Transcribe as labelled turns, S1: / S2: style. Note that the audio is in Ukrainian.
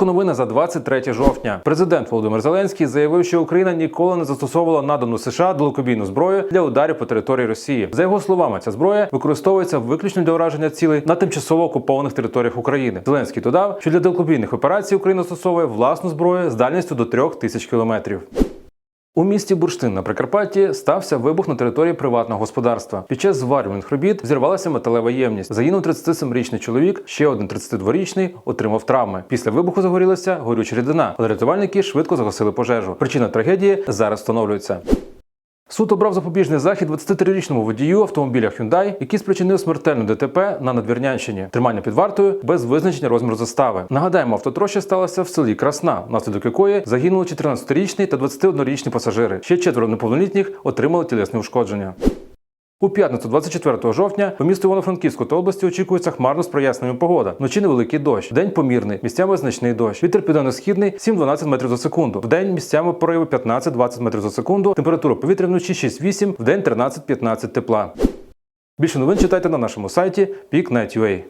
S1: Спочатку новини за 23 жовтня. Президент Володимир Зеленський заявив, що Україна ніколи не застосовувала надану США далекобійну зброю для ударів по території Росії. За його словами, ця зброя використовується виключно для ураження цілей на тимчасово окупованих територіях України. Зеленський додав, що для далекобійних операцій Україна застосовує власну зброю з дальністю до трьох тисяч кілометрів. У місті Бурштин на Прикарпатті стався вибух на території приватного господарства. Під час зварювальних робіт взірвалася металева ємність. Загинув 37-річний чоловік, ще один 32-річний отримав травми. Після вибуху загорілася горюча рідина, але рятувальники швидко загасили пожежу. Причина трагедії зараз встановлюється. Суд обрав запобіжний захід 23-річному водію автомобіля Hyundai, який спричинив смертельну ДТП на Надвірнянщині. Тримання під вартою без визначення розміру застави. Нагадаємо, автотроща сталася в селі Красна, внаслідок якої загинули 14-річний та 21-річні пасажири. Ще четверо неповнолітніх отримали тілесні ушкодження. У п'ятницю, 24 жовтня, по місту Івано-Франківську та області очікується хмарно з проясненням погода. Вночі невеликий дощ, день помірний, місцями значний дощ. Вітер південно-східний 7-12 метрів за секунду. В день місцями прояви 15-20 метрів за секунду. Температура повітря вночі 6-8, в день 13-15 тепла. Більше новин читайте на нашому сайті peak.net.ua.